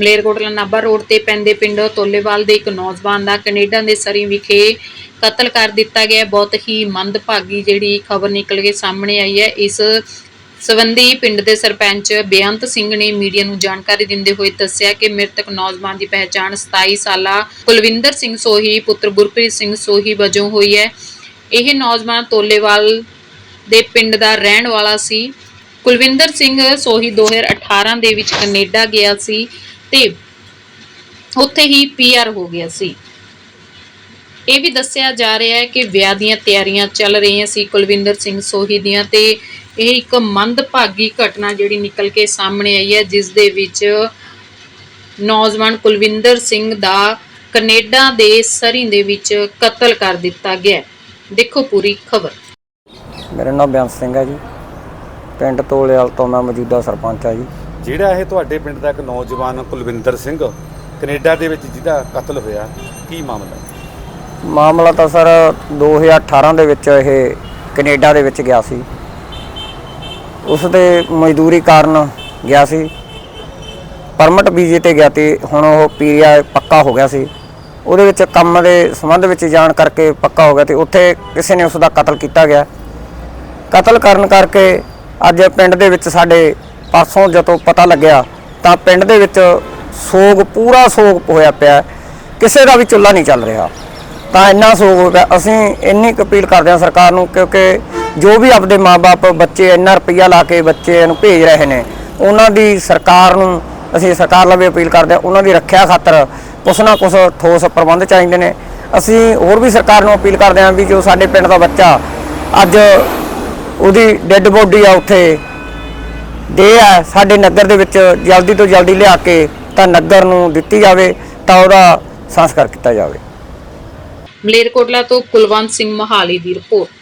Malerkotla Nabha road ਤੇ ਪੈਂਦੇ ਪਿੰਡ ਤੋਲੇਵਾਲ ਦੇ ਇੱਕ ਨੌਜਵਾਨ ਦਾ ਕੈਨੇਡਾ ਦੇ ਸਰੀ ਵਿਖੇ ਕਤਲ ਕਰ ਦਿੱਤਾ ਗਿਆ। ਬਹੁਤ ਹੀ ਮੰਦਭਾਗੀ ਜਿਹੜੀ ਖਬਰ ਨਿਕਲ ਕੇ ਸਾਹਮਣੇ ਆਈ ਹੈ। ਇਸ ਸਬੰਧੀ ਪਿੰਡ ਦੇ ਸਰਪੰਚ ਬੇਅੰਤ ਸਿੰਘ ਨੇ ਮੀਡੀਆ ਨੂੰ ਜਾਣਕਾਰੀ ਦਿੰਦੇ ਹੋਏ ਦੱਸਿਆ ਕਿ ਮ੍ਰਿਤਕ ਨੌਜਵਾਨ ਦੀ ਪਹਿਚਾਣ 27 ਸਾਲਾ ਕੁਲਵਿੰਦਰ ਸਿੰਘ ਸੋਹੀ, ਪੁੱਤਰ ਗੁਰਪ੍ਰੀਤ ਸਿੰਘ ਸੋਹੀ ਵਜੋਂ ਹੋਈ ਹੈ। ਇਹ ਨੌਜਵਾਨ ਤੋਲੇਵਾਲ ਦੇ ਪਿੰਡ ਦਾ ਰਹਿਣ ਵਾਲਾ ਸੀ। ਕੁਲਵਿੰਦਰ ਸਿੰਘ ਸੋਹੀ 2018 ਦੇ ਵਿੱਚ ਕੈਨੇਡਾ ਗਿਆ ਸੀ। ਤੇ ਉੱਥੇ ਹੀ ਪੀਆਰ ਹੋ ਗਿਆ ਸੀ। ਇਹ ਵੀ ਦੱਸਿਆ ਜਾ ਰਿਹਾ ਹੈ ਕਿ ਵਿਆਹ ਦੀਆਂ ਤਿਆਰੀਆਂ ਚੱਲ ਰਹੀਆਂ ਸੀ ਕੁਲਵਿੰਦਰ ਸਿੰਘ ਸੋਹੀ ਦੀਆਂ ਤੇ ਇਹ ਇੱਕ ਮੰਦਭਾਗੀ ਘਟਨਾ ਜਿਹੜੀ ਨਿਕਲ ਕੇ ਸਾਹਮਣੇ ਆਈ ਹੈ, ਜਿਸ ਦੇ ਵਿੱਚ ਨੌਜਵਾਨ ਕੁਲਵਿੰਦਰ ਸਿੰਘ ਦਾ ਕੈਨੇਡਾ ਦੇ ਸਰੀ ਦੇ ਵਿੱਚ ਕਤਲ ਕਰ ਦਿੱਤਾ ਗਿਆ ਦੇਖੋ ਪੂਰੀ ਖਬਰ। ਮੇਰਾ ਨਾਮ ਬੇਅੰਤ ਸਿੰਘ ਹੈ ਜੀ। ਪਿੰਡ ਤੋਲੇਵਾਲ ਤੋਂ ਮੈਂ ਮੌਜੂਦਾ ਸਰਪੰਚ ਆ ਜੀ। ਜਿਹੜਾ ਇਹ ਤੁਹਾਡੇ ਪਿੰਡ ਦਾ ਇੱਕ ਨੌਜਵਾਨ ਕੁਲਵਿੰਦਰ ਸਿੰਘ, ਕੈਨੇਡਾ ਦੇ ਵਿੱਚ ਜਿਹਦਾ ਕਤਲ ਹੋਇਆ, ਕੀ ਮਾਮਲਾ ਹੈ? ਮਾਮਲਾ ਤਾਂ ਸਰ 2018 ਦੇ ਵਿੱਚ ਇਹ ਕੈਨੇਡਾ ਦੇ ਵਿੱਚ ਗਿਆ ਸੀ। ਉਸ ਦੇ ਮਜ਼ਦੂਰੀ ਕਾਰਨ ਗਿਆ ਸੀ। ਪਰਮਿਟ ਵੀਜ਼ੇ ਤੇ ਗਿਆ ਤੇ ਹੁਣ ਉਹ ਪੀਆਰ ਪੱਕਾ ਹੋ ਗਿਆ ਸੀ। ਉਹਦੇ ਵਿੱਚ ਕੰਮ ਦੇ ਸੰਬੰਧ ਵਿੱਚ ਜਾਣ ਕਰਕੇ ਪੱਕਾ ਹੋ ਗਿਆ ਤੇ ਉੱਥੇ ਕਿਸੇ ਨੇ ਉਸ ਦਾ ਕਤਲ ਕੀਤਾ ਗਿਆ। ਕਤਲ ਕਰਨ ਕਰਕੇ ਅੱਜ ਪਿੰਡ ਦੇ ਵਿੱਚ ਸਾਡੇ ਪਰਸੋਂ ਜਦੋਂ ਪਤਾ ਲੱਗਿਆ ਤਾਂ ਪਿੰਡ ਦੇ ਵਿੱਚ ਸੋਗ, ਪੂਰਾ ਸੋਗ ਹੋਇਆ ਪਿਆ। ਕਿਸੇ ਦਾ ਵੀ ਚੁੱਲ੍ਹਾ ਨਹੀਂ ਚੱਲ ਰਿਹਾ। ਤਾਂ ਇੰਨਾ ਸੋਗ ਹੋ ਗਿਆ। ਅਸੀਂ ਇੰਨੀ ਕੁ ਅਪੀਲ ਕਰਦੇ ਹਾਂ ਸਰਕਾਰ ਨੂੰ ਕਿਉਂਕਿ ਜੋ ਵੀ ਆਪਦੇ ਮਾਪੇ ਬੱਚੇ ਇੰਨਾ ਰੁਪਈਆ ਲਾ ਕੇ ਬੱਚੇ ਨੂੰ ਭੇਜ ਰਹੇ ਨੇ, ਉਹਨਾਂ ਦੀ ਸਰਕਾਰ ਨੂੰ ਅਸੀਂ ਸਰਕਾਰ ਲਵੇ ਅਪੀਲ ਕਰਦੇ ਹਾਂ, ਉਹਨਾਂ ਦੀ ਰੱਖਿਆ ਖਾਤਰ ਕੁਛ ਨਾ ਕੁਛ ਠੋਸ ਪ੍ਰਬੰਧ ਚਾਹੀਦੇ ਨੇ। ਅਸੀਂ ਹੋਰ ਵੀ ਸਰਕਾਰ ਨੂੰ ਅਪੀਲ ਕਰਦੇ ਹਾਂ ਵੀ ਜੋ ਸਾਡੇ ਪਿੰਡ ਦਾ ਬੱਚਾ ਅੱਜ ਉਹਦੀ ਡੈੱਡ ਬੋਡੀ ਆ ਉੱਥੇ ਦੇ ਆ ਸਾਡੇ ਨਗਰ ਦੇ ਵਿੱਚ ਜਲਦੀ ਤੋਂ ਜਲਦੀ ਲਿਆ ਕੇ ਤਾਂ ਨਗਰ ਨੂੰ ਦਿੱਤੀ ਜਾਵੇ ਤਾਂ ਉਹਦਾ ਸੰਸਕਾਰ ਕੀਤਾ ਜਾਵੇ। ਮਲੇਰਕੋਟਲਾ ਤੋਂ ਕੁਲਵੰਤ ਸਿੰਘ ਮਹਾਲੀ ਦੀ ਰਿਪੋਰਟ।